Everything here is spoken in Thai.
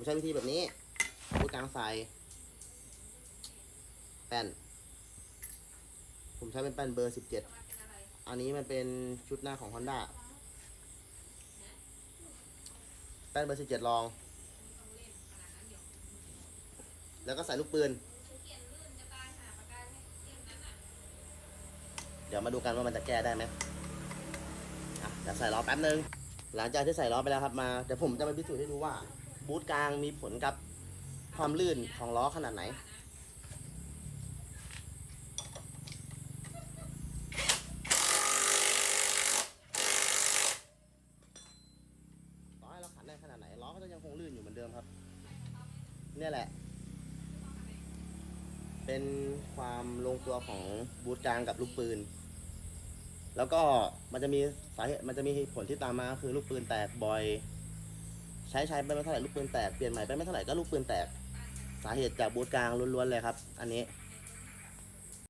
ผมใช้วิธีแบบนี้บูทกลางใส่แป้น ผมใช้เป็นแป้นเบอร์สิบเจ็ดอันนี้มันเป็นชุดหน้าของ Honda แป้นเบอร์สิบเจ็ดลอง แล้วก็ใส่ลูกปืน เดี๋ยวมาดูกันว่ามันจะแก้ได้ไหมอะเดี๋ยวใส่ล้อแป๊บนึง หลังจากที่ใส่ล้อไปแล้วครับมา เดี๋ยวผมจะมาพิสูจน์ให้ดูว่า บูทกลางมีผลกับความลื่นของล้อขนาดไหน ต่อให้เราขันได้ขนาดไหนล้อก็จะยังคงลื่นอยู่เหมือนเดิมครับ เนี่ยแหละ เป็นความลงตัวของบูทกลางกับลูกปืน แล้วก็มันจะมีสาเหตุมันจะมีผลที่ตามมาคือลูกปืนแตกบ่อย ใช้ใช้ไปไม่เท่าไหร่ลูกปืนแตกเปลี่ยนใหม่ไปไม่เท่าไหร่ก็ลูกปืนแตก สาเหตุจากบูทกลางล้วนๆเลยครับ อันนี้